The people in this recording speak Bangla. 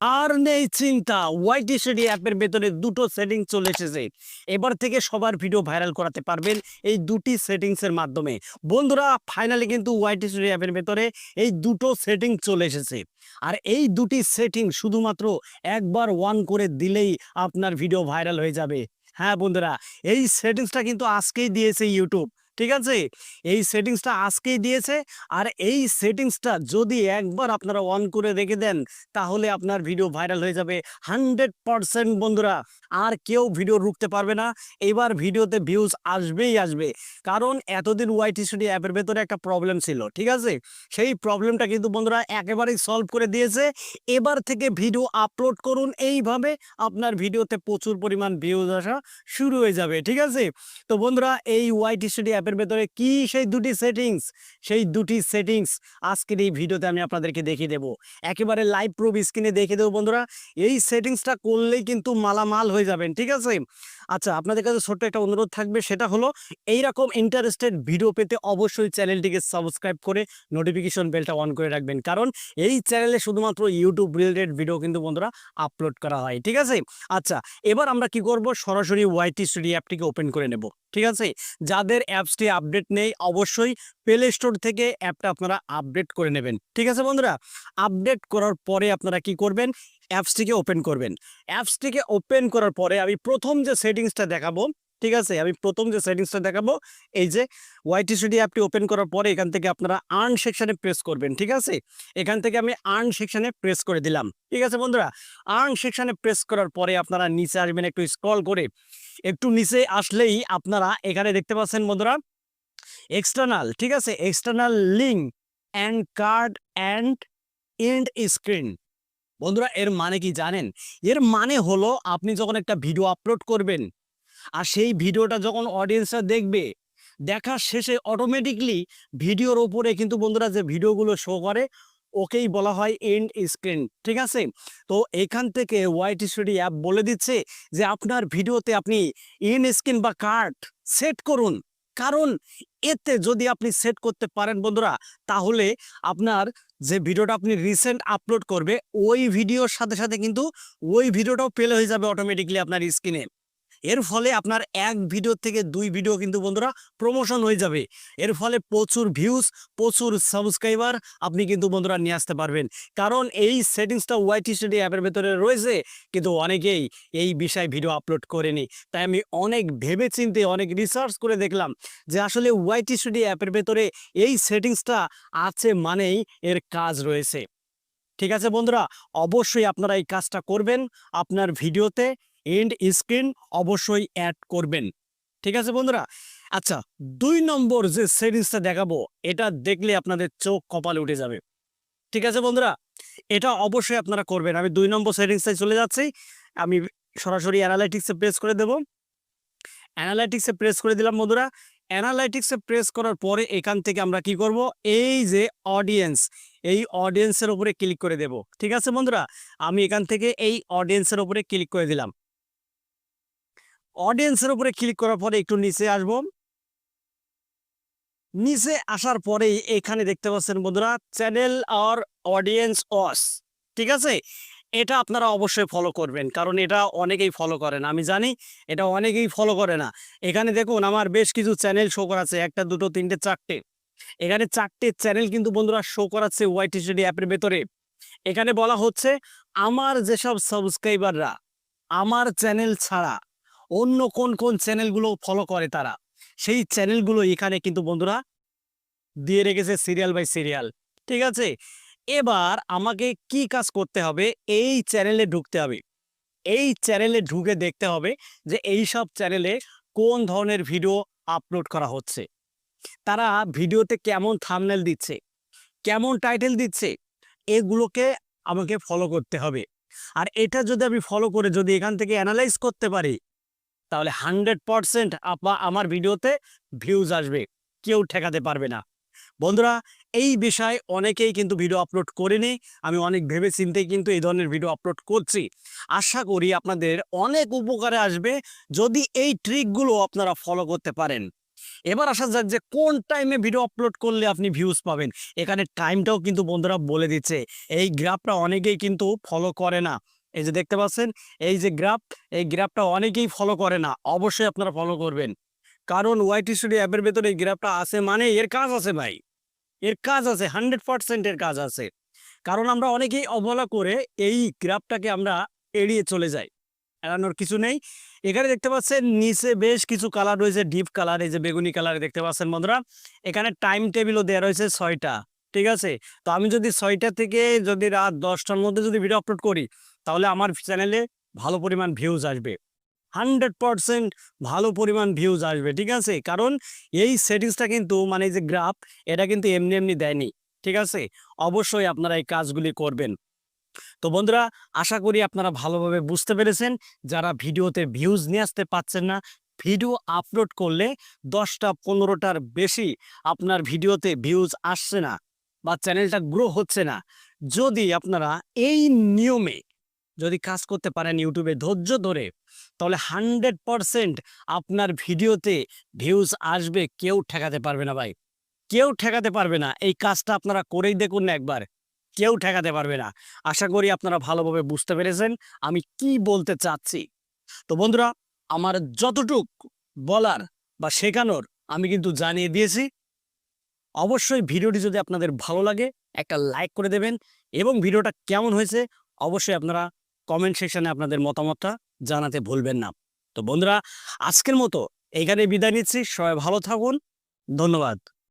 আর নেই চিন্তা। ওয়াইটি স্টাডি অ্যাপের ভেতরে দুটো সেটিং চলে এসেছে। এবার থেকে সবার ভিডিও ভাইরাল করাতে পারবেন এই দুটি সেটিংসের মাধ্যমে। বন্ধুরা ফাইনালি কিন্তু ওয়াইটি স্টাডি অ্যাপের ভেতরে এই দুটো সেটিং চলে এসেছে। আর এই দুটি সেটিং শুধুমাত্র একবার ওয়ান করে দিলেই আপনার ভিডিও ভাইরাল হয়ে যাবে। হ্যাঁ বন্ধুরা, এই সেটিংসটা কিন্তু আজকেই দিয়েছে ইউটিউব ঠিক আছে? এই সেটিংসটা আজকেই দিয়েছে। আর এই সেটিংসটা যদি একবার আপনারা অন করে রেখে দেন, তাহলে আপনার ভিডিও ভাইরাল হয়ে যাবে হান্ড্রেড পারসেন্ট বন্ধুরা। আর কেউ ভিডিও রুখতে পারবে না। এবার ভিডিওতে ভিউজ আসবেই আসবে। কারণ এতদিন ওয়াইটি স্টুডিও অ্যাপের ভেতরে একটা প্রবলেম ছিল, ঠিক আছে? সেই প্রবলেমটা কিন্তু বন্ধুরা একেবারেই সলভ করে দিয়েছে। এবার থেকে ভিডিও আপলোড করুন। এইভাবে আপনার ভিডিওতে প্রচুর পরিমাণ ভিউজ আসা শুরু হয়ে যাবে, ঠিক আছে? তো বন্ধুরা, এই ওয়াইটি স্টুডিও অ্যাপের ভেতরে কি সেই দুটি সেটিংস? সেই দুটি সেটিংস আজকের এই ভিডিওতে আমি আপনাদেরকে দেখিয়ে দেবো। একেবারে লাইভ প্রুফ স্ক্রিনে দেখে দেবো বন্ধুরা। এই সেটিংসটা করলেই কিন্তু মালামাল হয়ে যাবেন, ঠিক আছে? আচ্ছা আপনাদের কাছে ছোট্ট একটা অনুরোধ থাকবে, সেটা হলো এই রকম ইন্টারেস্টেড ভিডিও পেতে অবশ্যই চ্যানেলটিকে সাবস্ক্রাইব করে নোটিফিকেশন বেলটা অন করে রাখবেন। কারণ এই চ্যানেলে শুধুমাত্র ইউটিউব রিলেটেড ভিডিও কিন্তু বন্ধুরা আপলোড করা হয়, ঠিক আছে? আচ্ছা এবার আমরা কি করব? সরাসরি ওয়াইটি স্টুডিও অ্যাপটিকে ওপেন করে নেব, ঠিক আছে? যাদের অ্যাপসটি আপডেট নেই, অবশ্যই প্লে স্টোর থেকে অ্যাপটা আপনারা আপডেট করে নেবেন। ঠিক আছে বন্ধুরা? আপডেট করার পরে আপনারা কি করবেন? অ্যাপসটিকে ওপেন করবেন। অ্যাপসটিকে ওপেন করার পরে আমি প্রথম যে সেটিংসটা দেখাবো, ঠিক আছে? আমি প্রথম যে সেটিংসটা দেখাবো, এই যে ওয়াইটি স্টুডিও অ্যাপটি ওপেন করার পরে এখান থেকে আপনারা আর্ন সেকশানে প্রেস করবেন, ঠিক আছে? এখান থেকে আমি আর্ন সেকশানে প্রেস করে দিলাম, ঠিক আছে বন্ধুরা? আর্ন সেকশানে প্রেস করার পরে আপনারা নিচে আসবেন, একটু স্ক্রল করে। একটু নিচে আসলেই আপনারা এখানে দেখতে পাচ্ছেন বন্ধুরা এক্সটার্নাল ঠিক আছে? External link and card and end screen বন্ধুরা, এর মানে কি জানেন? এর মানে হলো আপনি যখন একটা ভিডিও আপলোড করবেন, আর সেই ভিডিওটা যখন অডিয়েন্সরা দেখবে, দেখার শেষে অটোমেটিকলি ভিডিওর ওপরে কিন্তু বন্ধুরা যে ভিডিওগুলো শো করে ওকেই বলা হয় এন্ড স্ক্রিন ঠিক আছে? তো এখান থেকে ওয়াইটি স্টুডি অ্যাপ বলে দিচ্ছে যে আপনার ভিডিওতে আপনি ইন স্ক্রিন বা কার্ড সেট করুন। কারণ এতে যদি আপনি সেট করতে পারেন বন্ধুরা, তাহলে আপনার যে ভিডিওটা আপনি রিসেন্ট আপলোড করবে, ওই ভিডিওর সাথে সাথে কিন্তু ওই ভিডিওটাও পেলে হয়ে যাবে অটোমেটিকলি আপনার স্ক্রিনে এর ফলে আপনার এক ভিডিও থেকে দুই ভিডিও কিন্তু বন্ধুরা প্রমোশন হয়ে যাবে। এর ফলে প্রচুর ভিউজ প্রচুর সাবস্ক্রাইবার আপনি কিন্তু বন্ধুরা নিয়ে আসতে পারবেন। কারণ এই সেটিংসটা ওয়াইটি স্টুডিও অ্যাপের ভেতরে রয়েছে, কিন্তু অনেকেই এই বিষয়ে ভিডিও আপলোড করেনি। তাই আমি অনেক ভেবে চিন্তে অনেক রিসার্চ করে দেখলাম যে আসলে ওয়াইটি স্টুডিও অ্যাপের ভেতরে এই সেটিংসটা আছে মানেই এর কাজ রয়েছে। ঠিক আছে বন্ধুরা, অবশ্যই আপনারা এই কাজটা করবেন। আপনার ভিডিওতে এন্ড স্ক্রিন অবশ্যই অ্যাড করবেন। ঠিক আছে বন্ধুরা? আচ্ছা দুই নম্বর যে সেটিংসটা দেখাবো, এটা দেখলে আপনাদের চোখ কপালে উঠে যাবে। ঠিক আছে বন্ধুরা? এটা অবশ্যই আপনারা করবেন। আমি দুই নম্বর সেটিংসে চলে যাচ্ছি। আমি সরাসরি অ্যানালাইটিক্সে প্রেস করে দেব। অ্যানালাইটিক্সে প্রেস করে দিলাম বন্ধুরা। অ্যানালাইটিক্সে প্রেস করার পরে এখান থেকে আমরা কি করব? এই যে অডিয়েন্স এই অডিয়েন্সের উপরে ক্লিক করে দেব। ঠিক আছে বন্ধুরা? আমি এখান থেকে এই অডিয়েন্সের উপরে ক্লিক করে দিলাম। অডিয়েন্সের উপরে ক্লিক করার পরে একটু নিচে আসব। নিচে আসার পরেই এখানে দেখতে পাচ্ছেন বন্ধুরা চ্যানেল আর অডিয়েন্স অস ঠিক আছে? এটা আপনারা অবশ্যই ফলো করবেন, কারণ এটা অনেকেই ফলো করেন আমি জানি এটা অনেকেই ফলো করে না। এখানে দেখুন, আমার বেশ কিছু চ্যানেল শো করাচ্ছে, একটা, দুটো, তিনটে, চারটে। এখানে চারটে চ্যানেল কিন্তু বন্ধুরা শো করাচ্ছে ওয়াইটি স্টাডি অ্যাপের ভেতরে। এখানে বলা হচ্ছে, আমার যেসব সাবস্ক্রাইবাররা আমার চ্যানেল ছাড়া অন্য কোন কোন চ্যানেলগুলো ফলো করে তারা? সেই চ্যানেলগুলো এখানে কিন্তু বন্ধুরা দিয়ে রেখেছে সিরিয়াল বাই সিরিয়াল ঠিক আছে? এবার আমাকে কি কাজ করতে হবে? এই চ্যানেলে ঢুকতে হবে। এই চ্যানেলে ঢুকে দেখতে হবে যে এই সব চ্যানেলে কোন ধরনের ভিডিও আপলোড করা হচ্ছে। তারা ভিডিওতে কেমন থামনেল দিচ্ছে, কেমন টাইটেল দিচ্ছে, এগুলোকে আমাকে ফলো করতে হবে। আর এটা যদি আমি ফলো করে যদি এখান থেকে অ্যানালাইজ করতে পারি তাহলে হান্ড্রেড পারসেন্ট আমার ভিডিওতে ভিউজ আসবে। কেউ ঠেকাতে পারবে না। বন্ধুরা, এই বিষয়ে অনেকেই কিন্তু ভিডিও আপলোড করেনি। আমি অনেক ভেবে চিন্তেই কিন্তু এই ধরনের ভিডিও আপলোড করছি। আশা করি আপনাদের অনেক উপকারে আসবে যদি এই ট্রিকগুলো আপনারা ফলো করতে পারেন। এবার আসা যাক যে কোন টাইমে ভিডিও আপলোড করলে আপনি ভিউজ পাবেন। এখানে টাইমটাও কিন্তু বন্ধুরা বলে দিচ্ছে। এই গ্রাফটা অনেকেই কিন্তু ফলো করে না। এই যে দেখতে পাচ্ছেন, এই যে গ্রাফ, এই গ্রাফটা অনেকেই ফলো করে না, অবশ্যই আপনারা ফলো করবেন। কারণ ওয়াইটি স্টুডিও অ্যাপের ভেতরে এই গ্রাফটা আছে মানে এর কাজ আছে ভাই। এর কাজ আছে হান্ড্রেড পার্সেন্টের কাজ আছে। কারণ আমরা অনেকেই অবহেলা করে এই গ্রাফটাকে আমরা এড়িয়ে চলে যাই। এড়ানোর কিছু নেই। এখানে দেখতে পাচ্ছেন, নিচে বেশ কিছু কালার রয়েছে ডিপ কালার এই যে বেগুনি কালারে দেখতে পাচ্ছেন বন্ধুরা। এখানে টাইম টেবিলও দেওয়া রয়েছে ছয়টা, ঠিক আছে? তো আমি যদি ছয়টা থেকে যদি রাত দশটার মধ্যে যদি ভিডিও আপলোড করি তাহলে আমার চ্যানেলে ভালো পরিমাণ ভিউজ আসবে। হান্ড্রেড পারসেন্ট ভালো পরিমাণ ভিউজ আসবে, ঠিক আছে? কারণ এই সেটিংসটা কিন্তু মানে যে গ্রাফ এটা কিন্তু এমনি এমনি দেয়নি, ঠিক আছে? অবশ্যই আপনারা এই কাজগুলি করবেন। তো বন্ধুরা, আশা করি আপনারা ভালোভাবে বুঝতে পেরেছেন। যারা ভিডিওতে ভিউজ নিয়ে আসতে পাচ্ছেন না ভিডিও আপলোড করলে দশটা পনেরোটার বেশি আপনার ভিডিওতে ভিউজ আসছে না বা চ্যানেলটা গ্রো হচ্ছে না। যদি আপনারা এই নিয়মে যদি কাজ করতে পারেন ইউটিউবে ধৈর্য ধরে, তাহলে হান্ড্রেড পারসেন্ট আপনার ভিডিওতে ভিউজ আসবে, কেউ ঠেকাতে পারবে না ভাই। কেউ ঠেকাতে পারবে না। এই কাজটা আপনারা করেই দেখুন না একবার। কেউ ঠেকাতে পারবে না। আশা করি আপনারা ভালোভাবে বুঝতে পেরেছেন আমি কি বলতে চাচ্ছি। তো বন্ধুরা, আমার যতটুক বলার বা শেখানোর আমি কিন্তু জানিয়ে দিয়েছি। অবশ্যই ভিডিওটি যদি আপনাদের ভালো লাগে, একটা লাইক করে দেবেন এবং ভিডিওটা কেমন হয়েছে অবশ্যই আপনারা কমেন্ট সেকশনে আপনাদের মতামতটা জানাতে ভুলবেন না। তো বন্ধুরা, আজকের মতো এইখানে বিদায় নিচ্ছি। সবাই ভালো থাকুন। ধন্যবাদ।